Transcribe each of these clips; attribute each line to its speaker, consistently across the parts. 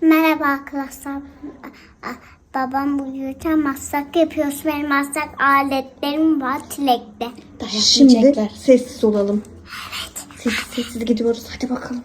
Speaker 1: Merhaba arkadaşlar. Babam bu yürüten masak yapıyoruz. Benim masak aletlerim var çilekte.
Speaker 2: Şimdi sessiz olalım. Evet. Sessiz sessiz gidiyoruz. Hadi bakalım.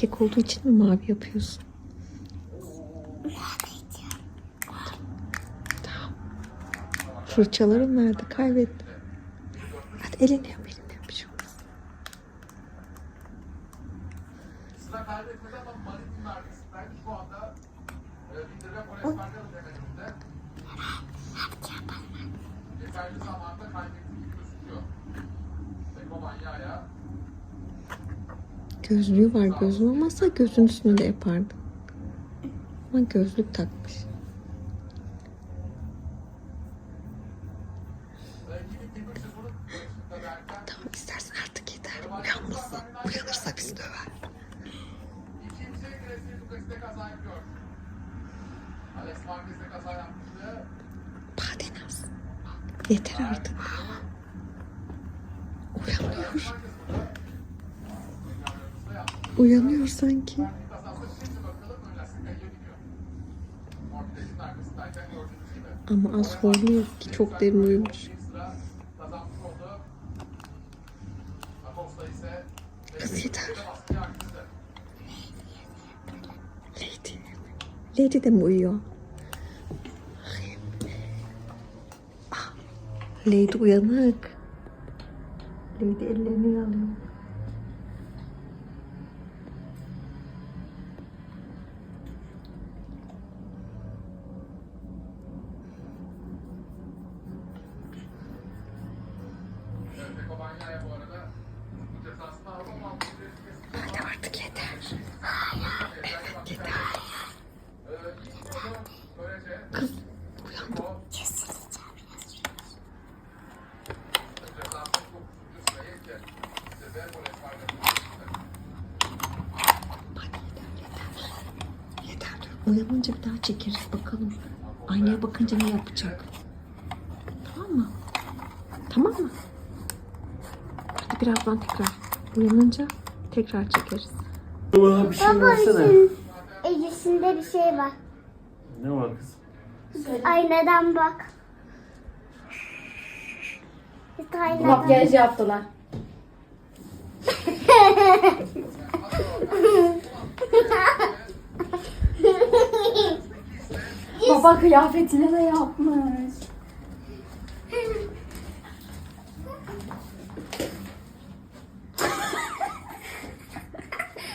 Speaker 2: erkek olduğu için mi mavi yapıyorsun? Tamam. Fırçalarım nerede? Kaybettim. Hadi elini yap, elini yap. Bir şey olmaz. Gözlüğü var. Gözlüğü olmazsa gözün üstüne de yapardım. Ama gözlük takmış. Tamam istersen artık yeter. Uyanmasın. Uyanırsa bizi döver. Badenaz. Yeter artık. Uyanıyor. Uyanıyor sanki.
Speaker 3: Kazası şimdi bakalım öncesi kayıyor gidiyor. Morbide'nin arkasındayken gördüğünüz gibi.
Speaker 2: Ama az horluyor ki çok derin uyumuş. Kız yeter. Lady. Lady de mi uyuyor? Ah, Lady uyanık. Lady ellerini yalıyor.
Speaker 3: Cezası çok uzun süreye ki size de bu resmen
Speaker 2: Hadi yeter yeter. Yeter dur. Uyanınca bir daha çekeriz bakalım. Aynaya bakınca ne yapacak? Tamam mı? Tamam mı? Birazdan tekrar. Uyanınca tekrar çekeriz.
Speaker 4: Bana bir şey
Speaker 1: Baba
Speaker 4: versene.
Speaker 1: için elisinde bir şey var.
Speaker 4: Ne var kız?
Speaker 1: Aynadan bak. Aynadan.
Speaker 5: Makyaj yaptılar. Baba kıyafetine de yapmış.